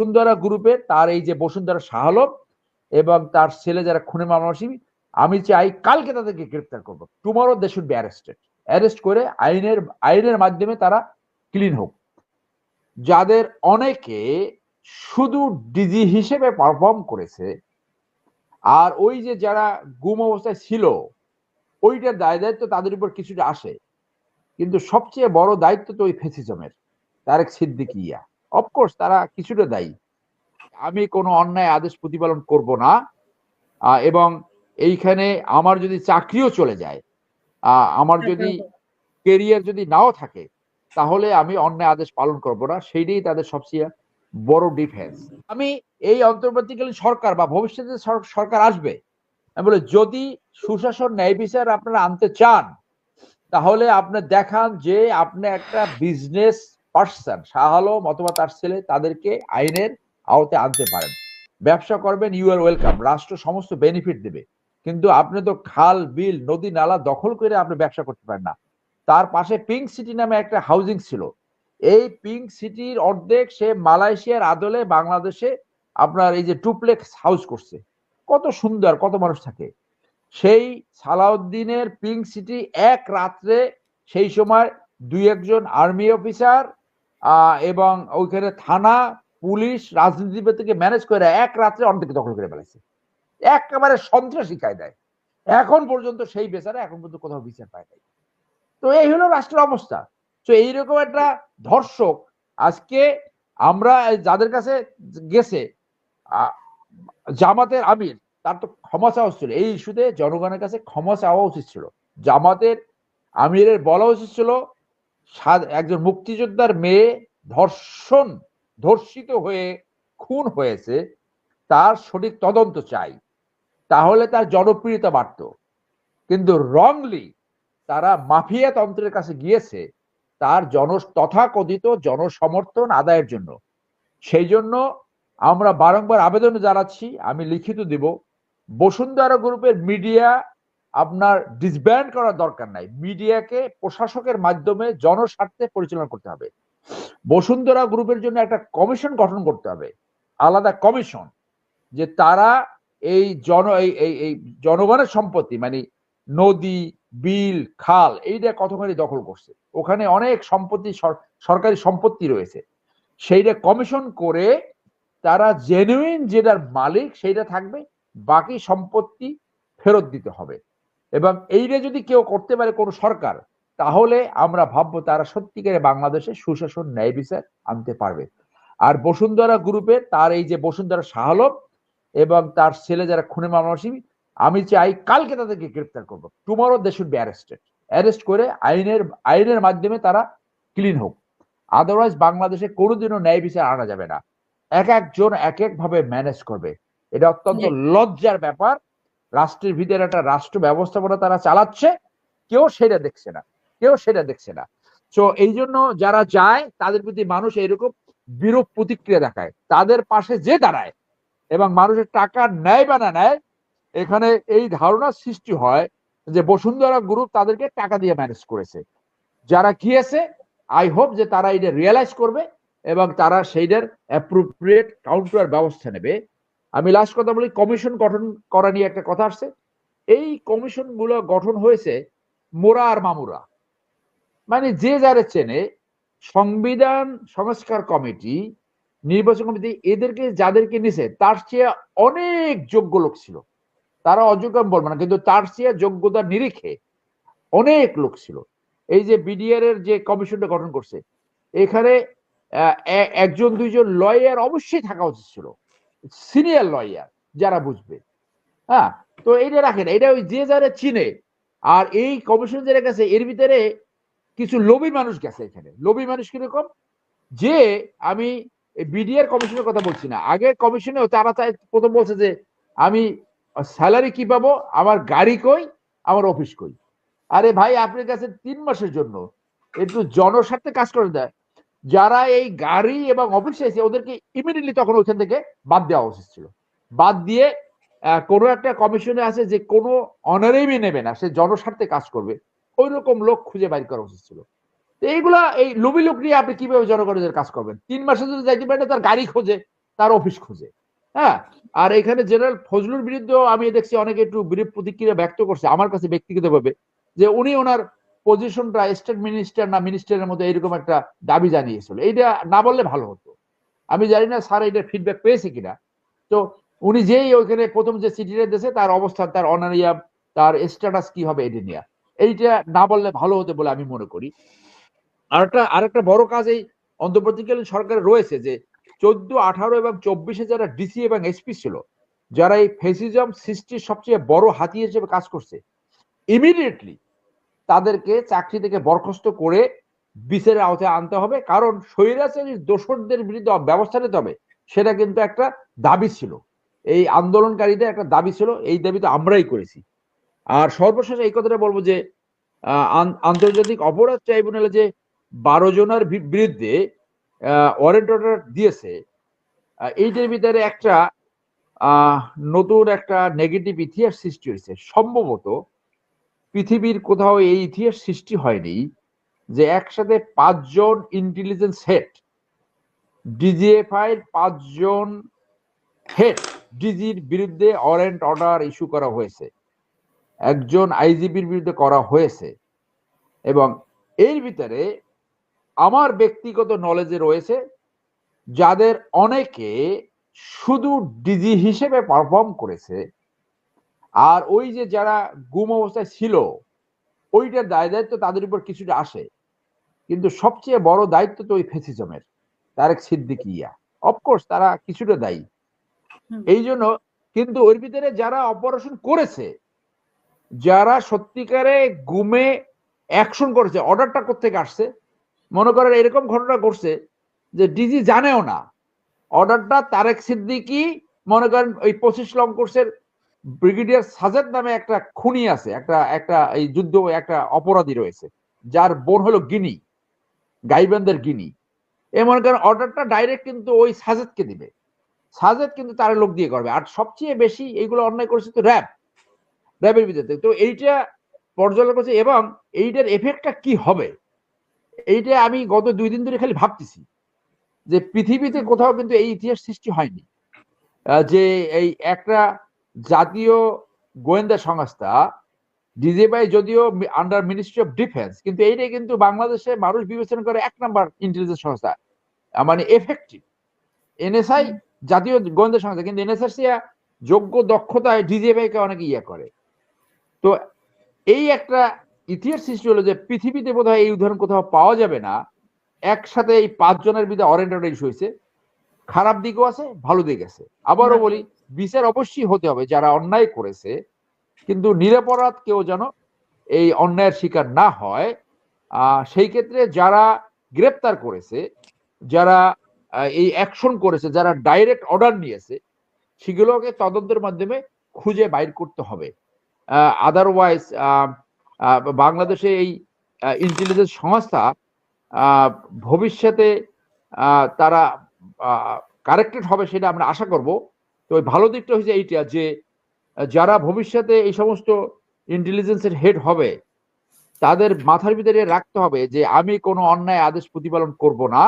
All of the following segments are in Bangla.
বসুন্ধরা গ্রুপে তার এই যে বসুন্ধরা শাহালম এবং তার ছেলে যারা খুনে মামলাসী আমি চাই কালকে তাদেরকে গ্রেপ্তার করব। Tomorrow they should be arrested arrest করে আইনের আইনের মাধ্যমে তারা ক্লিন হোক। যাদের অনেকে শুধু ডিজি হিসেবে পারফর্ম করেছে, আর ওই যে যারা গুম অবস্থায় ছিল, ওইটার দায়, দায়িত্ব তাদের উপর কিছুটা আসে। কিন্তু সবচেয়ে বড় দায়িত্ব তো ওই ফেসিজমের, তারেক সিদ্দিকিয়া অফকোর্স তারা কিছুটা দায়ী। আমি কোনো অন্যায় আদেশ প্রতিপালন করব না। এবং এইখানে আমার যদি চাকরিও চলে যায় আমার যদি কেরিয়ার যদি নাও থাকে তাহলে আমি অন্যায় আদেশ পালন করব না। সেইটাই তাদের সবচেয়ে বড় ডিফেন্স আমি এই অন্তর্বর্তীকালীন সরকার বা ভবিষ্যতে সরকার আসবে আমি বলে যদি সুশাসন ন্যায় বিচার আপনারা আনতে চান তাহলে আপনি দেখান যে আপনি একটা বিজনেস পার্সন, শাহ আলম অথবা তার ছেলে তাদেরকে আইনের আওতে আনতে পারেন। ব্যবসা করবেন ইউ আর ওয়েলকাম রাষ্ট্র সমস্ত বেনিফিট দেবে। কিন্তু আপনি তো খাল, বিল, নদী, নালা দখল করে আপনি ব্যবসা করতে পারেন না। তার পাশে পিঙ্ক সিটি নামে একটা হাউজিং ছিল। এই পিঙ্ক সিটির অর্ধেক সে মালয়েশিয়ার আদলে বাংলাদেশে আপনার এই যে টুপ্লেক্স হাউস করছে। কত সুন্দর, কত মানুষ থাকে। সেই সালাউদ্দিনের পিঙ্ক সিটি এক রাত্রে সেই সময় দুই একজন আর্মি অফিসার এবং ওইখানে থানা, পুলিশ রাজনীতিবিদ থেকে ম্যানেজ করে এক রাত্রে অর্ধেক দখল করে ফেলেছে একেবারে সন্ত্রাসী কায়দায়। এখন পর্যন্ত সেই বেচারা এখন পর্যন্ত কোথাও বিচার পায় নাই। তো এই হলো রাষ্ট্রের অবস্থা। তো এইরকম একটা ধর্ষক আজকে আমরা যাদের কাছে গেছে জামাতের আমির, তার তো ক্ষমা চাওয়া উচিত ছিল। এই ইস্যুতে জনগণের কাছে ক্ষমা চাওয়া উচিত ছিল। জামাতের আমিরের বলা উচিত ছিল একজন মুক্তিযোদ্ধার মেয়ে ধর্ষণ, ধর্ষিত হয়ে খুন হয়েছে, তার সঠিক তদন্ত চাই। তাহলে তার জনপ্রিয়তা বাড়ত। কিন্তু রংলি তারা মাফিয়া তন্ত্রের কাছে গিয়েছে, তার জন তথাকথিত জনসমর্থন আদায়ের জন্য। সেই জন্য আমরা বারংবার আবেদন জানাচ্ছি, আমি লিখিত দিব, বসুন্ধরা গ্রুপের মিডিয়া আপনার ডিসব্যান্ড করার দরকার নাই। মিডিয়াকে প্রশাসকের মাধ্যমে জনস্বার্থে পরিচালনা করতে হবে। বসুন্ধরা গ্রুপের জন্য একটা কমিশন গঠন করতে হবে। আলাদা কমিশন। যে তারা এই জন, এই এই জনগণের সম্পত্তি মানে নদী, বিল, খাল এইটা কতখানি দখল করছে। ওখানে অনেক সম্পত্তি সরকারি সম্পত্তি রয়েছে। সেইটা কমিশন করে তারা জেনুইন যেটার মালিক, সেইটা থাকবে। বাকি সম্পত্তি ফেরত দিতে হবে। এবং এইটা যদি কেউ করতে পারে কোনো সরকার তাহলে আমরা ভাববো তারা সত্যিকারে বাংলাদেশে সুশাসন ন্যায় বিচার আনতে পারবে। আর বসুন্ধরা গ্রুপে তার এই যে বসুন্ধরা শাহালম এবং তার ছেলে যারা খুনে মামলাসী আমি চাই কালকে তাদেরকে গ্রেপ্তার করব। Tomorrow they should be arrested arrest করে আইনের আইনের মাধ্যমে তারা ক্লিন হোক। আদারওয়াইজ বাংলাদেশে কোনোদিনও ন্যায় বিচার আনা যাবে না। এক একজন এক এক ভাবে ম্যানেজ করবে। এটা অত্যন্ত লজ্জার ব্যাপার। রাষ্ট্রের ভিতরে একটা রাষ্ট্র ব্যবস্থাপনা তারা চালাচ্ছে, কেউ সেটা দেখছে না, কেউ সেটা দেখছে না। তো এই জন্য যারা যায়, তাদের প্রতি মানুষ এরকম বিরূপ প্রতিক্রিয়া দেখায়। তাদের পাশে যে দাঁড়ায় এবং মানুষের টাকা নেয় বা না নেয়, এখানে এই ধারণা সৃষ্টি হয় যে বসুন্ধরা গ্রুপ তাদেরকে টাকা দিয়ে ম্যানেজ করেছে। যারা কি গিয়েছে আই হোপ যে তারা এটা রিয়েলাইজ করবে এবং তারা সেইটার অ্যাপ্রোপ্রিয়েট কাউন্টার ব্যবস্থা নেবে। আমি লাস্ট কথা বলি কমিশন গঠন করা নিয়ে একটা কথা আসছে। এই কমিশনগুলো গঠন হয়েছে মোরা আর মামুরা। মানে যে যারা চেনে, সংবিধান সংস্কার কমিটি, নির্বাচন কমিটি, এদেরকে যাদেরকে নিছে, তার চেয়ে অনেক যোগ্য লোক ছিল। তারা অযোগ্য বলব না কিন্তু তার চেয়ে যোগ্যতা নিরিখে অনেক লোক ছিল। এই যে বিডিআর এর যে কমিশনটা গঠন করছে, এখানে একজন, দুইজন লয়ার অবশ্যই থাকা উচিত ছিল। সিনিয়র লয়ার, যারা বুঝবে। হ্যাঁ তো এইটা রাখেন এটা ওই যে যারা চিনে। আর এই কমিশন যারা গেছে, এর ভিতরে কিছু লোভী মানুষ গেছে এখানে। লোভী মানুষ কীরকম? যে আমি বিডিআর কমিশনের কথা বলছি না। আগে কমিশনে তারা চাই, প্রথম বলছে যে, আমি স্যালারি কি পাবো? আমার গাড়ি কই? আমার অফিস কই? আরে ভাই, আপনার কাছে তিন মাসের জন্য একটু জনস্বার্থে কাজ করে দেয় যারা এই গাড়ি এবং অফিসে এসে ওদেরকে ইমিডিয়েটলি তখন ওইখান থেকে বাদ দেওয়া উচিত ছিল। বাদ দিয়ে কোনো একটা কমিশনে আছে যে কোনো অনারেবি নেবে না, সে জনস্বার্থে কাজ করবে ওই রকম লোক খুঁজে বাইর করা উচিত ছিল। তো এইগুলা, এই লোভী লোক নিয়ে আপনি কীভাবে জনগণের কাজ করবেন? তিন মাসে যদি যাইতে পারেন তার গাড়ি খোঁজে, তার অফিস খোঁজে হ্যাঁ? আর এখানে জেনারেল ফজলুর বিরুদ্ধেও আমি দেখছি অনেকে একটু বিরূপ প্রতিক্রিয়া ব্যক্ত করছে, আমার কাছে ব্যক্তিগতভাবে, যে উনি ওনার পজিশনটা স্টেট মিনিস্টার না মিনিস্টারের মধ্যে এরকম একটা দাবি জানিয়েছিল। এইটা না বললে ভালো হতো। আমি জানি না স্যার এটার ফিডব্যাক পেয়েছে কিনা। তো উনি যেই ওইখানে প্রথম যে চিঠিটা দিয়েছে, তার অবস্থান তার অনারিয়াম তার স্ট্যাটাস কি হবে এটা নিয়ে। এইটা না বললে ভালো হতো বলে আমি মনে করি। আর আরেকটা আরেকটা বড় কাজ এই অন্তর্বর্তীকালীন সরকারে রয়েছে যে চোদ্দ, আঠারো এবং চব্বিশে যারা ডিসি এবং এসপি ছিল, যারা এই ফেসিজম সৃষ্টির সবচেয়ে বড় হাতিয়ার হিসেবে কাজ করছে ইমিডিয়েটলি তাদেরকে চাকরি থেকে বরখাস্ত করে বিচারের আওতায় আনতে হবে। কারণ স্বৈরাচারী দোষরদের বিরুদ্ধে ব্যবস্থা নিতে হবে, সেটা কিন্তু একটা দাবি ছিল। এই আন্দোলনকারীদের একটা দাবি ছিল, এই দাবি তো আমরাই করেছি। আর সর্বশেষ এই কথাটা বলব যে আন- আন্তর্জাতিক অপরাধ ট্রাইব্যুনালে যে বারো জনের বিরুদ্ধে ওয়ারেন্ট অর্ডার দিয়েছে এইটার ভিতরে একটা নতুন একটা নেগেটিভ ইতিহাস সৃষ্টি হয়েছে। সম্ভবত পৃথিবীর কোথাও এই ইতিহাস সৃষ্টি হয়নি যে একসাথে পাঁচজন ইন্টেলিজেন্স হেড ডিজিএফআই পাঁচজন হেড ডিজির বিরুদ্ধে ওয়ারেন্ট অর্ডার ইস্যু করা হয়েছে। একজন আইজিবির বিরুদ্ধে করা হয়েছে। এবং এর ভিতরে আমার ব্যক্তিগত নলেজে রয়েছে যাদের অনেকে শুধু ডিজি হিসেবে পারফর্ম করেছে আর ওই যে যারা গুম অবস্থায় ছিল ওইটার দায় দায়িত্ব তাদের উপর কিছুটা আসে। কিন্তু সবচেয়ে বড় দায়িত্ব তো ওই ফেসিজমের তারেক সিদ্দিকিয়া অফকোর্স তারা কিছুটা দায়ী। এই জন্য কিন্তু ওর ভিতরে যারা অপারেশন করেছে যারা সত্যিকারে গুমে অ্যাকশন করেছে অর্ডারটা কোথেকে আসছে? মনে করেন এরকম ঘটনা ঘটছে যে ডিজি জানেও না। অর্ডারটা তারেক সিদ্দিকি মনে করেন ওই পঁচিশ লং কোর্সের ব্রিগেডিয়ার সাজেদ নামে একটা খুনি আছে, একটা একটা এই যুদ্ধ, একটা অপরাধী রয়েছে, যার বোন হলো গিনি গাইবান্দের গিনি। এ মনে করেন অর্ডারটা ডাইরেক্ট কিন্তু ওই সাজেদকে দিবে। সাজেদ কিন্তু তার লোক দিয়ে করবে আর সবচেয়ে বেশি এইগুলো অন্যায় করেছে তো র্যাব, র্যাবের ভিতরে তো এইটা পর্যালোচনা করছে এবং এইটার এফেক্টটা কি হবে? এইটা আমি গত দুই দিন ধরে খালি ভাবতেছি যে পৃথিবীতে কোথাও কিন্তু এই ইতিহাস সৃষ্টি হয়নি। যে এই একটা জাতীয় গোয়েন্দা সংস্থা ডিজিবাই যদিও আন্ডার মিনিস্ট্রি অফ ডিফেন্স কিন্তু এইটাই কিন্তু বাংলাদেশে মানুষ বিবেচনা করে এক নাম্বার ইন্টেলিজেন্স সংস্থা মানে এফেক্টিভ এনএসআই জাতীয় গোয়েন্দা সংস্থা কিন্তু এনএসআরসি যোগ্য দক্ষতায় ডিজিবাই কে অনেকে ইয়ে করে। তো এই একটা ইতিহাস সৃষ্টি হলো যে পৃথিবীতে বোধহয় এই উদাহরণ কোথাও পাওয়া যাবে না। একসাথে এই পাঁচজনের বিরুদ্ধে অরেন্ট ইস্যু হয়েছে। খারাপ দিকও আছে ভালো দিক আছে। আবারও বলি বিচার অবশ্যই হতে হবে, যারা অন্যায় করেছে। কিন্তু নিরপরাধ কেউ যেন এই অন্যায়ের শিকার না হয় সেই ক্ষেত্রে যারা গ্রেপ্তার করেছে, যারা এই অ্যাকশন করেছে, যারা ডাইরেক্ট অর্ডার নিয়েছে, সেগুলোকে তদন্তের মাধ্যমে খুঁজে বাইর করতে হবে। আদারওয়াইজ বাংলাদেশে এই ইন্টেলিজেন্স সংস্থা ভবিষ্যতে তারা কারেক্টেড হবে সেটা আমরা আশা করব। তো ওই ভালো দিকটা হচ্ছে এইটা যে যারা ভবিষ্যতে এই সমস্ত ইন্টেলিজেন্সের হেড হবে তাদের মাথার ভিতরে রাখতে হবে যে আমি কোনো অন্যায় আদেশ প্রতিপালন করব না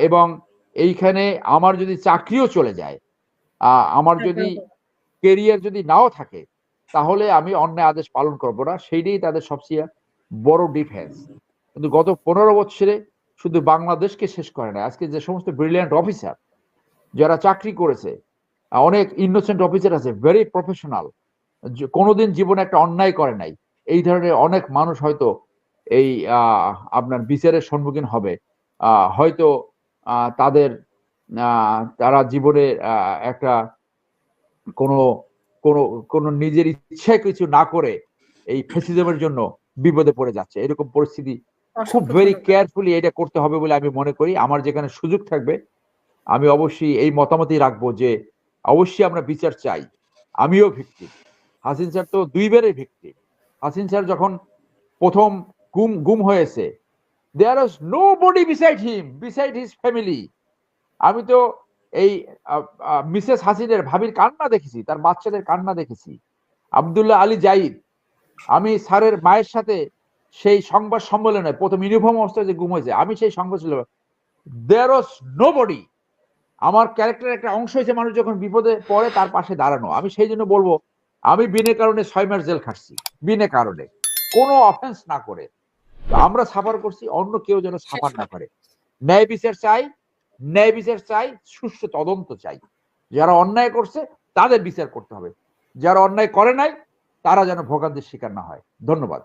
এবং এইখানে আমার যদি চাকরিও চলে যায় আহ, আমার যদি কেরিয়ার যদি নাও থাকে তাহলে আমি অন্যায় আদেশ পালন করব না সেইটাই তাদের সবচেয়ে বড় ডিফেন্স কিন্তু গত পনেরো বছরে শুধু বাংলাদেশকে শেষ করে না আজকে যে সমস্ত ব্রিলিয়ান্ট অফিসার যারা চাকরি করেছে অনেক ইনোসেন্ট অফিসার আছে ভেরি প্রফেশনাল কোনোদিন জীবনে একটা অন্যায় করে নাই। এই ধরনের অনেক মানুষ হয়তো এই আপনার বিচারের সম্মুখীন হবে। হয়তো তাদের তারা জীবনে একটা কোনো কোনো কোনো নিজের ইচ্ছায় কিছু না করে এই ফেসিজমের জন্য বিপদে পড়ে যাচ্ছে। এরকম পরিস্থিতি খুব ভেরি কেয়ারফুলি এটা করতে হবে বলে আমি মনে করি। আমার যেখানে সুযোগ থাকবে আমি অবশ্যই এই মতামতই রাখব যে অবশ্যই আমরা বিচার চাই। আমিও ভিক্টিম। হাসিন স্যার তো দুইবারই ভিক্টিম। হাসিন স্যার যখন প্রথম গুম গুম হয়েছে there is no body beside him beside his family আমি তো এই মিসেস হাসিনের ভাবির কান্না দেখেছি, তার বাচ্চাদের কান্না দেখেছি। আব্দুল্লাহ আলী জাইদ, আমি স্যারের মায়ের সাথে সেই সংবাদ সম্মেলনে প্রথম ইউনিফর্ম অবস্থায় যে গুম হয়েছে, আমি সেই সংবাদ ছিল দেয়ার ওয়াজ নো বডি আমার ক্যারেক্টারের একটা অংশ হয়েছে মানুষ যখন বিপদে পড়ে তার পাশে দাঁড়ানো। আমি সেই জন্য বলব, আমি বিনে কারণে ছয় মাস জেল খাটছি, বিনে কারণে। কোনো অফেন্স না করে। আমরা সাফার করছি, অন্য কেউ যেন সাফার না করে। ন্যায় বিচার চাই, ন্যায় বিচার চাই, সুষ্ঠু তদন্ত চাই। যারা অন্যায় করছে, তাদের বিচার করতে হবে। যারা অন্যায় করে নাই, তারা যেন ভোগান্তির শিকার না হয়। ধন্যবাদ।